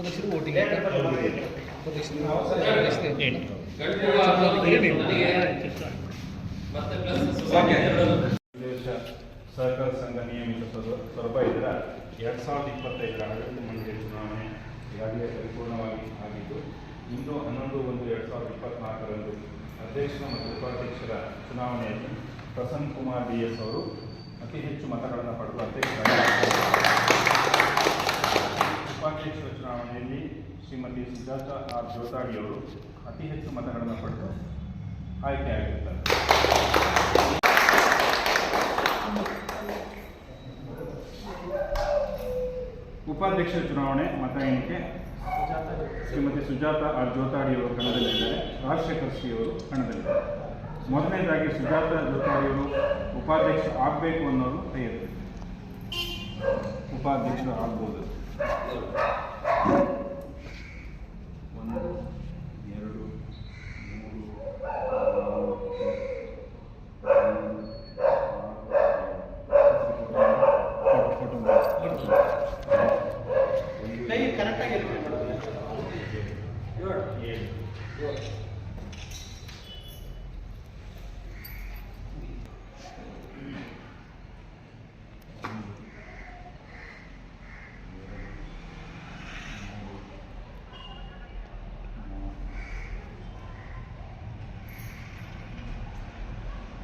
ತಂದಿರಾ ದೇಶ ಸಹಕಾರ ಸಂಘ ನಿಯಮಿತ ಸ್ವರ- ಸ್ವರೂಪ ಇದರ ಎರಡು ಸಾವಿರದ ಇಪ್ಪತ್ತೈದರ ಆಡಳಿತ ಮಂಡಳಿ ಚುನಾವಣೆ ಈಗಾಗಲೇ ಪರಿಪೂರ್ಣವಾಗಿ ಆಗಿದ್ದು ಇಂದು ಹನ್ನೊಂದು ಒಂದು ಎರಡು ಸಾವಿರದ ಇಪ್ಪತ್ನಾಲ್ಕರಂದು ಅಧ್ಯಕ್ಷ ಮತ್ತು ಉಪಾಧ್ಯಕ್ಷರ ಚುನಾವಣೆಯಲ್ಲಿ ಪ್ರಸನ್ನ ಕುಮಾರ್ ಡಿ ಎಸ್ ಅವರು ಅತಿ ಹೆಚ್ಚು ಮತಗಳನ್ನು ಪಡೆದು ಅಧ್ಯಕ್ಷರಾಗಿ ಉಪಾಧ್ಯಕ್ಷರ ಚುನಾವಣೆಯಲ್ಲಿ ಶ್ರೀಮತಿ ಸುಜಾತ ಆರ್ ಜೋತಾಡಿಯವರು ಅತಿ ಹೆಚ್ಚು ಮತಗಳನ್ನು ಪಡೆದು ಆಯ್ಕೆಯಾಗಿರ್ತಾರೆ ಉಪಾಧ್ಯಕ್ಷ ಚುನಾವಣೆ, ಮತ ಎಣಿಕೆ, ಶ್ರೀಮತಿ ಸುಜಾತ ಆರ್ ಜೋತಾಡಿಯವರು ಕಣದಲ್ಲಿದ್ದಾರೆ. ರಾಜಶೇಖರ್ ಶ್ರೀಯವರು ಕಣದಲ್ಲಿದ್ದಾರೆ. ಮೊದಲನೇದಾಗಿ ಸುಜಾತ ಜೋತಾಡಿಯವರು ಉಪಾಧ್ಯಕ್ಷ ಆಗಬೇಕು ಅನ್ನೋರು ಕೈ ಎತ್ತಿ ಉಪಾಧ್ಯಕ್ಷರು ಆಗ್ಬೋದು ಒಂದು ಎರಡು ಮೂರು ನಾಲ್ಕು, ಐದು, ಆರು, ಏಳು. ಫೋಟೋ ಫೋಟೋ ಕೈ ಕರೆಕ್ಟಾಗಿ ಏಳು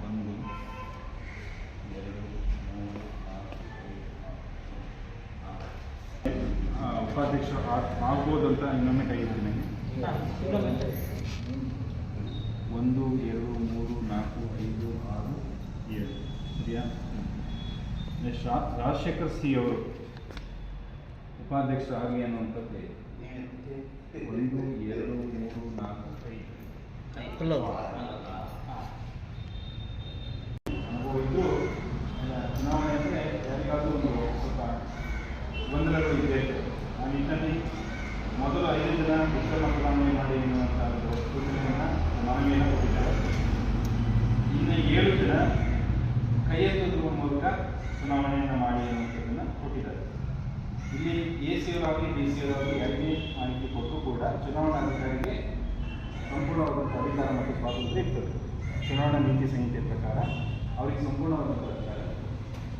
ಒಂದು ಎರಡು ಮೂರು ನಾಲ್ಕು ಐದು ಆರು ಆಗ್- ಆಗ್ಬೋದು ಅಂತ ಇನ್ನೊಮ್ಮೆ ಕೈ ನನಗೆ ಒಂದು ಎರಡು ಮೂರು ನಾಲ್ಕು ಐದು ಆರು ಏಳು. ಇದೆಯಾ ನೆಕ್ಸ್ಟ್ ರಾಜಶೇಖರ್ ಸಿ ಅವರು ಉಪಾಧ್ಯಕ್ಷ ಆಗಲಿ ಅನ್ನುವಂಥದ್ದು. ಇದೆ. ಒಂದು ಎರಡು ಮೂರು ನಾಲ್ಕು ಐದು. ಅನುಭವ ಇದ್ದರೂ ಚುನಾವಣೆ ಅಂದರೆ ಯಾರಿಗಾದ್ರೂ ಒಂದು ಸ್ವಲ್ಪ ಗೊಂದಲಗಳು ಇದೆ ಆ ನಿಟ್ಟಿನಲ್ಲಿ ಮೊದಲು ಐದು ಜನ ಗುಪ್ತ ಮತದಾನ ಮಾಡಿ ಎನ್ನುವಂಥ ಸೂಚನೆಯನ್ನು ಮನವಿಯನ್ನು ಕೊಟ್ಟಿದ್ದಾರೆ. ಇನ್ನು ಏಳು ಜನ ಕೈ ಎತ್ತುವ ಮೂಲಕ ಚುನಾವಣೆಯನ್ನು ಮಾಡಿ ಅನ್ನುವಂಥದ್ದನ್ನು ಕೊಟ್ಟಿದ್ದಾರೆ. ಇಲ್ಲಿ ಎ ಸಿ ಅವರಾಗಲಿ ಡಿ ಸಿ ಅವರಾಗಲಿ ಯಾರಿಗೆ ಮಾಹಿತಿ ಕೊಟ್ಟರೂ ಕೂಡ ಚುನಾವಣಾಧಿಕಾರಿಗೆ ಸಂಪೂರ್ಣವಾದಂಥ ಅಧಿಕಾರ ಮತ್ತು ಸ್ವಾತಂತ್ರ್ಯ ಇರ್ತದೆ. ಚುನಾವಣಾ ನೀತಿ ಸಂಹಿತೆ ಪ್ರಕಾರ ಅವರಿಗೆ ಸಂಪೂರ್ಣವಾದಂಥ ಅಧಿಕಾರ.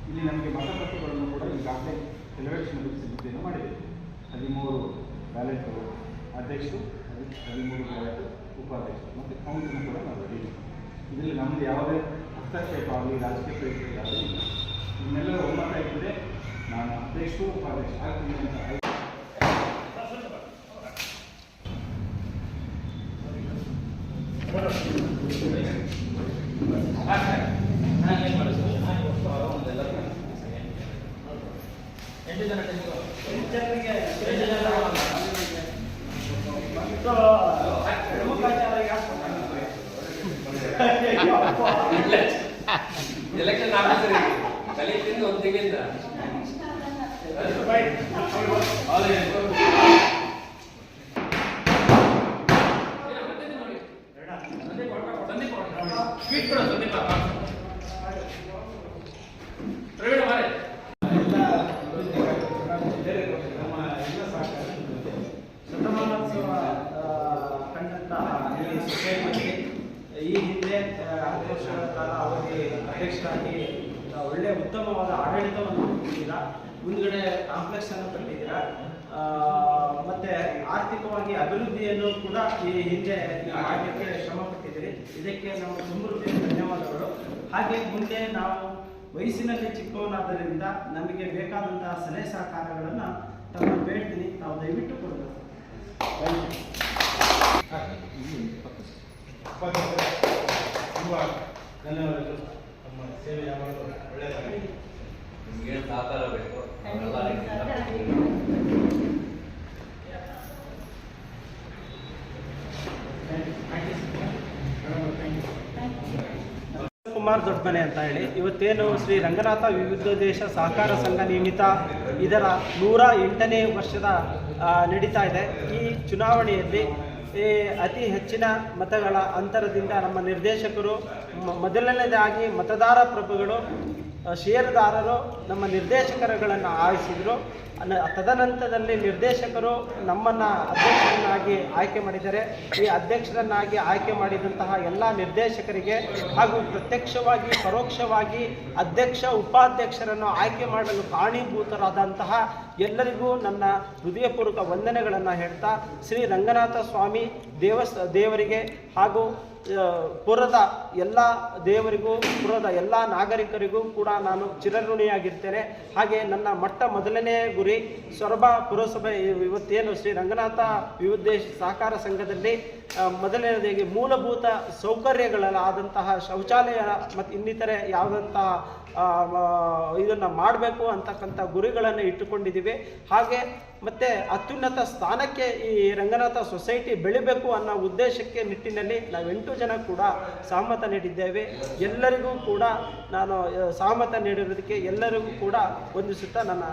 ಇಲ್ಲಿ ನಮಗೆ ಮತಪತ್ರಗಳನ್ನು ಕೂಡ ಈಗಾಗಲೇ ಎಲೆಕ್ಷನ್ ಸಿದ್ಧತೆಯನ್ನು ಮಾಡಿದೆ ಹದಿಮೂರು ಬ್ಯಾಲೆಟ್ಗಳು ಅಧ್ಯಕ್ಷರು ಹದಿ- ಹದಿಮೂರು ಬ್ಯಾಲೆಟ್ ಉಪಾಧ್ಯಕ್ಷರು ಮತ್ತು ಕೌನ್ಸಿಲ್ ಕೂಡ ನಾವು ರೆಡಿ ಇದರಲ್ಲಿ ನಮ್ಮದು ಯಾವುದೇ ಹಸ್ತಕ್ಷೇಪ ಆಗಲಿ, ರಾಜಕೀಯ ಪ್ರಯತ್ನ ಆಗಲಿ ನಿಮ್ಮೆಲ್ಲರ ಒಮ್ಮತ ಇದ್ದರೆ ನಾನು ಅಧ್ಯಕ್ಷರು ಉಪಾಧ್ಯಕ್ಷ ಆಗ್ತೀನಿ ಅಂತ ಆಯ್ಕೆ ಎಲೆಕ್ಷನ್ ಆಫೀಸರ್ ಕಲಿತಿಂದ ಒಂದು ತಿಂಗಳಿಂದ ಈ ಹಿಂದೆ ಹತ್ತು ಕಾಲ ಅವರಿಗೆ ಅಧ್ಯಕ್ಷರಾಗಿ ಒಳ್ಳೆ ಉತ್ತಮವಾದ ಆಡಳಿತವನ್ನು ಕೊಟ್ಟಿದ್ದೀರಾ ಮುಂದ್ಗಡೆ ಕಾಂಪ್ಲೆಕ್ಸ್ ಅನ್ನು ಕಟ್ಟಿದ್ದೀರಾ ಮತ್ತೆ ಆರ್ಥಿಕವಾಗಿ ಅಭಿವೃದ್ಧಿಯನ್ನು ಕೂಡ ಈ ಹಿಂದೆ ಮಾಡಲಿಕ್ಕೆ ಶ್ರಮ ಪಟ್ಟಿದ್ದೀರಿ. ಇದಕ್ಕೆ ನಾವು ಹೃದಯದ ಧನ್ಯವಾದಗಳು. ಹಾಗೆ ಮುಂದೆ ನಾವು ವಯಸ್ಸಿನಲ್ಲಿ ಚಿಕ್ಕವನಾದ್ದರಿಂದ ನಮಗೆ ಬೇಕಾದಂತಹ ಸಲಹೆ ಸಹಕಾರಗಳನ್ನು ತಮ್ಮ ಬೇಡ್ತೀನಿ. ನಾವು ದಯವಿಟ್ಟು ಕೊಡಬೇಕು. ಕುಮಾರ್ ದೊಡ್ಡಮನೆ ಅಂತ ಹೇಳಿ. ಇವತ್ತೇನು ಶ್ರೀ ರಂಗನಾಥ ವಿವಿಧ ದೇಶ ಸಹಕಾರ ಸಂಘ ನಿಯಮಿತ ಇದರ ನೂರ ಎಂಟನೇ ವರ್ಷದ ನಡೀತಾ ಇದೆ. ಈ ಚುನಾವಣೆಯಲ್ಲಿ ಈ ಅತಿ ಹೆಚ್ಚಿನ ಮತಗಳ ಅಂತರದಿಂದ ನಮ್ಮ ನಿರ್ದೇಶಕರು ಮೊದಲನೇದಾಗಿ ಮತದಾರ ಪ್ರಭುಗಳು ಷೇರುದಾರರು ನಮ್ಮ ನಿರ್ದೇಶಕರುಗಳನ್ನು ಆಯಿಸಿದರು ತದನಂತರದಲ್ಲಿ ನಿರ್ದೇಶಕರು ನಮ್ಮನ್ನು ಅಧ್ಯಕ್ಷರನ್ನಾಗಿ ಆಯ್ಕೆ ಮಾಡಿದ್ದಾರೆ. ಈ ಅಧ್ಯಕ್ಷರನ್ನಾಗಿ ಆಯ್ಕೆ ಮಾಡಿದಂತಹ ಎಲ್ಲ ನಿರ್ದೇಶಕರಿಗೆ ಹಾಗೂ ಪ್ರತ್ಯಕ್ಷವಾಗಿ, ಪರೋಕ್ಷವಾಗಿ ಅಧ್ಯಕ್ಷ, ಉಪಾಧ್ಯಕ್ಷರನ್ನು ಆಯ್ಕೆ ಮಾಡಲು ಕಾರಣೀಭೂತರಾದಂತಹ ಎಲ್ಲರಿಗೂ ನನ್ನ ಹೃದಯಪೂರ್ವಕ ವಂದನೆಗಳನ್ನು ಹೇಳ್ತಾ ಶ್ರೀ ರಂಗನಾಥ ಸ್ವಾಮಿ ದೇವಸ್, ದೇವರಿಗೆ ಹಾಗೂ ಪುರದ ಎಲ್ಲ ದೇವರಿಗೂ, ಪುರದ ಎಲ್ಲ ನಾಗರಿಕರಿಗೂ ಕೂಡ ನಾನು ಚಿರಋಣಿಯಾಗಿರ್ತೇನೆ. ಹಾಗೆ ನನ್ನ ಮೊಟ್ಟ ಮೊದಲನೇ ಗುರಿ ಸೊರಬ ಪುರಸಭೆ ಇವ್- ಇವತ್ತೇನು ಶ್ರೀ ರಂಗನಾಥ ವಿವಿಧ ಸಹಕಾರ ಸಂಘದಲ್ಲಿ ಮೊದಲನೇದಾಗಿ ಮೂಲಭೂತ ಸೌಕರ್ಯಗಳಾದಂತಹ ಶೌಚಾಲಯ ಮತ್ತು ಇನ್ನಿತರೆ ಯಾವುದಂತಹ ಇದನ್ನು ಮಾಡಬೇಕು ಅಂತಕ್ಕಂಥ ಗುರಿಗಳನ್ನು ಇಟ್ಟುಕೊಂಡಿದ್ದೀವಿ. ಹಾಗೆ ಮತ್ತು ಅತ್ಯುನ್ನತ ಸ್ಥಾನಕ್ಕೆ ಈ ರಂಗನಾಥ ಸೊಸೈಟಿ ಬೆಳಿಬೇಕು ಅನ್ನೋ ಉದ್ದೇಶಕ್ಕೆ ನಿಟ್ಟಿನಲ್ಲಿ ನಾವು ಎಂಟು ಜನ ಕೂಡ ಸಹಮತ ನೀಡಿದ್ದೇವೆ. ಎಲ್ಲರಿಗೂ ಕೂಡ ನಾನು ಸಹಮತ ನೀಡಿರೋದಕ್ಕೆ ಎಲ್ಲರಿಗೂ ಕೂಡ ವಂದಿಸುತ್ತಾ ನನ್ನ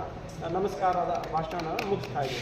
ನಮಸ್ಕಾರದ ಭಾಷಣವನ್ನು ಮುಗಿಸ್ತಾ ಇದ್ದೀನಿ.